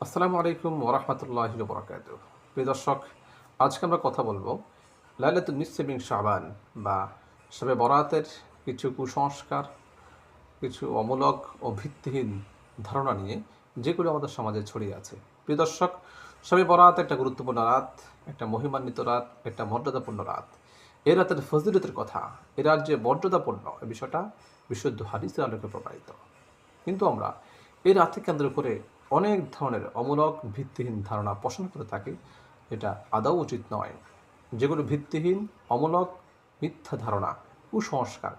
আসসালামু আলাইকুম ওরহমতুল্লাহ বরকাত প্রিয় দর্শক, আজকে আমরা কথা বলব লাইলাতুল নিসেবিং শাবান বা সবে বরাতের কিছু কুসংস্কার, কিছু অমূলক ও ভিত্তিহীন ধারণা নিয়ে যেগুলো আমাদের সমাজে ছড়িয়ে আছে। প্রিয় দর্শক সবে বরাত একটা গুরুত্বপূর্ণ রাত, একটা মহিমান্বিত রাত, একটা মর্যাদাপূর্ণ রাত। এ রাতের ফজিলতের কথা, এ রাত যে মর্যাদাপূর্ণ এই বিষয়টা বিশুদ্ধ হাদিসের আলোকে প্রমাণিত কিন্তু আমরা এই রাতকে কেন্দ্র করে অনেক ধরনের অমূলক, ভিত্তিহীন ধারণা পোষণ করে থাকে এটা আদৌ উচিত নয়। যেগুলো ভিত্তিহীন, অমূলক, মিথ্যা ধারণা, কুসংস্কার।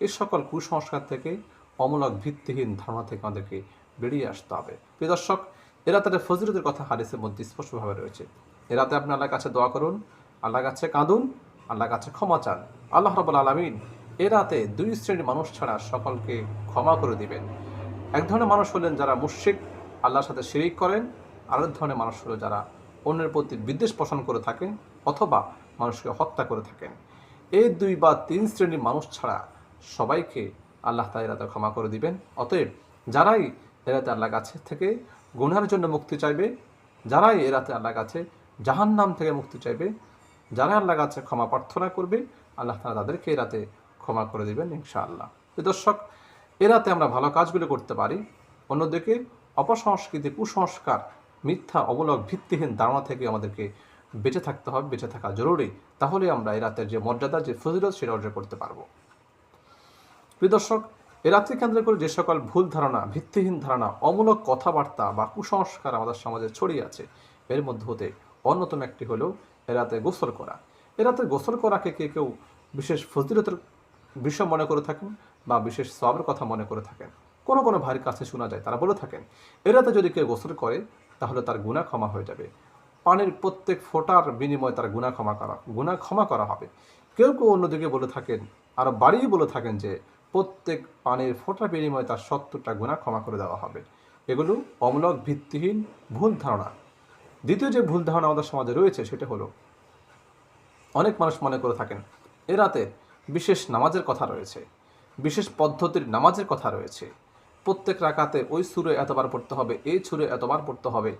এই সকল কুসংস্কার থেকে অমূলক, ভিত্তিহীন ধারণা থেকে আমাদেরকে বেরিয়ে আসতে হবে। প্রিয় দর্শক এরা তাদের ফজিলতের কথা হাদিসের মধ্যে স্পষ্টভাবে রয়েছে। এরাতে আপনি আল্লাহর কাছে দোয়া করুন, আল্লাহর কাছে কাঁদুন, আল্লাহর কাছে ক্ষমা চান। আল্লাহ রবুল আলমিন এ রাতে দুই শ্রেণির মানুষ ছাড়া সকলকে ক্ষমা করে দিবেন। এক ধরনের মানুষ হলেন যারা মুশিক আল্লাহর সাথে শিরিক করেন, আরেক ধরনের মানুষ হলো যারা অন্যের প্রতি বিদ্বেষ পোষণ করে থাকেন অথবা মানুষকে হত্যা করে থাকেন। এই দুই বা তিন শ্রেণির মানুষ ছাড়া সবাইকে আল্লাহ তাই রাতে ক্ষমা করে দিবেন। অতএব যারাই এরাতে আল্লাহর কাছে থেকে গুনহার জন্য মুক্তি চাইবে, যারাই এরাতে আল্লাহর কাছে জাহান্নাম থেকে মুক্তি চাইবে যারা আল্লাহ কাছে ক্ষমা প্রার্থনা করবে, আল্লাহ তালা তাদেরকে এ রাতে ক্ষমা করে দিবেন ইনশাআল্লাহ। দর্শক, এ রাতে আমরা ভালো কাজগুলো করতে পারি, অন্যদিকে অপসংস্কৃতি, কুসংস্কার, মিথ্যা অমূলক ভিত্তিহীন ধারণা থেকে আমাদেরকে বেঁচে থাকতে হবে, বেঁচে থাকা জরুরি। তাহলে আমরা এই রাতের যে মর্যাদা, যে ফজিলত, সেটা অর্জন করতে পারব। প্রিয় দর্শক, এ রাত্রি কেন্দ্র করে যে সকল ভুল ধারণা, ভিত্তিহীন ধারণা, অমূলক কথাবার্তা বা কুসংস্কার আমাদের সমাজে ছড়িয়ে আছে, এর মধ্যে হতে অন্যতম একটি হলো এ রাতে গোসল করা। এ রাতে গোসল করাকে কে কেউ বিশেষ ফজিলতের বিষয় মনে করে থাকেন বা বিশেষ সবের কথা মনে করে থাকেন? কোনো কোনো ভাইয়ের কাছে শোনা যায়, তারা বলে থাকেন, এরাতে যদি কেউ গোসল করে, তাহলে তার গুণা ক্ষমা হয়ে যাবে। পানির প্রত্যেক ফোটার বিনিময়ে তার গুণা ক্ষমা করা, গুণা ক্ষমা করা হবে। কেউ কেউ অন্যদিকে বলে থাকেন আরও বাড়িয়ে বলে থাকেন যে, প্রত্যেক পানির ফোটার বিনিময়ে তার সত্তরটা গুণা ক্ষমা করে দেওয়া হবে। এগুলো অমূলক ভিত্তিহীন ভুল ধারণা। দ্বিতীয় যে ভুল ধারণা আমাদের সমাজে রয়েছে, সেটা হলো, অনেক মানুষ মনে করে থাকেন এ রাতে বিশেষ নামাজের কথা রয়েছে, বিশেষ পদ্ধতির নামাজের কথা রয়েছে। প্রত্যেক রাকাতে ওই সুরে এতবার পড়তে হবে, এই সুরে এতবার পড়তে হবে।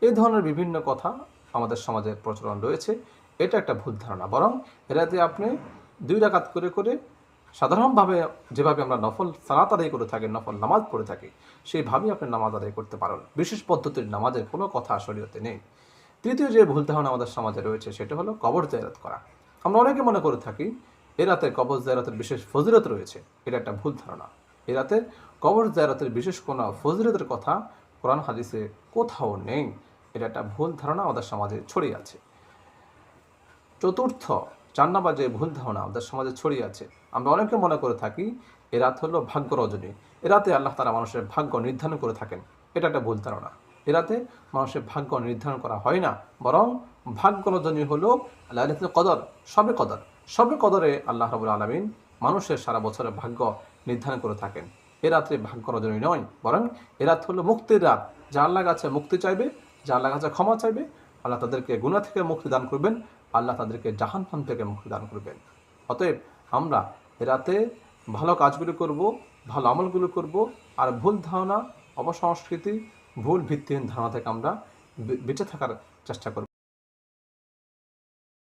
এই ধরনের বিভিন্ন কথা আমাদের সমাজে প্রচলন রয়েছে। এটা একটা ভুল ধারণা। বরং এরাতে আপনি দুই রাকাত করে করে সাধারণভাবে যেভাবে আমরা নফল সালাত আদায় করে থাকি, নফল নামাজ পড়ে থাকি, সেইভাবেই আপনি নামাজ আদায় করতে পারেন। বিশেষ পদ্ধতির নামাজের কোনো কথা শরীয়তে নেই। তৃতীয় যে ভুল ধারণা আমাদের সমাজে রয়েছে, সেটা হলো কবর জায়রাত করা। আমরা অনেকে মনে করে থাকি, এ রাতে কবর জায়রাতের বিশেষ ফজিলত রয়েছে। এটা একটা ভুল ধারণা। এ রাতে কবর জায়রাতের বিশেষ কোনো ফজিলতের কথা কোরআন হাদিসে কোথাও নেই। এটা একটা ভুল ধারণা আমাদের সমাজে ছড়িয়ে আছে। চতুর্থ, চার যে ভুল ধারণা আমাদের সমাজে ছড়িয়ে আছে, আমরা অনেকে মনে করে থাকি এ রাত হলো ভাগ্য রজনী। এ রাতে আল্লাহ তারা মানুষের ভাগ্য নির্ধারণ করে থাকেন। এটা একটা ভুল ধারণা। এ রাতে মানুষের ভাগ্য নির্ধারণ করা হয় না, বরং ভাগ্য রজনী হল লাইলাতুল কদর, সবে কদর। সবে কদরে আল্লাহ রবুল আলমিন মানুষের সারা বছরের ভাগ্য নির্ধারণ করে থাকেন। এ রাত্রে ভাগ্য রজনী নয়, বরং এ রাত হলো মুক্তির রাত। যা আল্লাহ কাছে মুক্তি চাইবে, যা আল্লাহ কাছে ক্ষমা চাইবে, আল্লাহ তাদেরকে গুণা থেকে মুক্তি দান করবেন, আল্লাহ তাদেরকে জাহান্নাম থেকে মুক্তি দান করবেন। অতএব আমরা এ রাতে ভালো কাজগুলো করব, ভালো আমলগুলো করব, আর ভুল ধারণা, অপসংস্কৃতি, ভুল ভিত্তিহীন ধারণা থেকে আমরা বেঁচে থাকার চেষ্টা করব।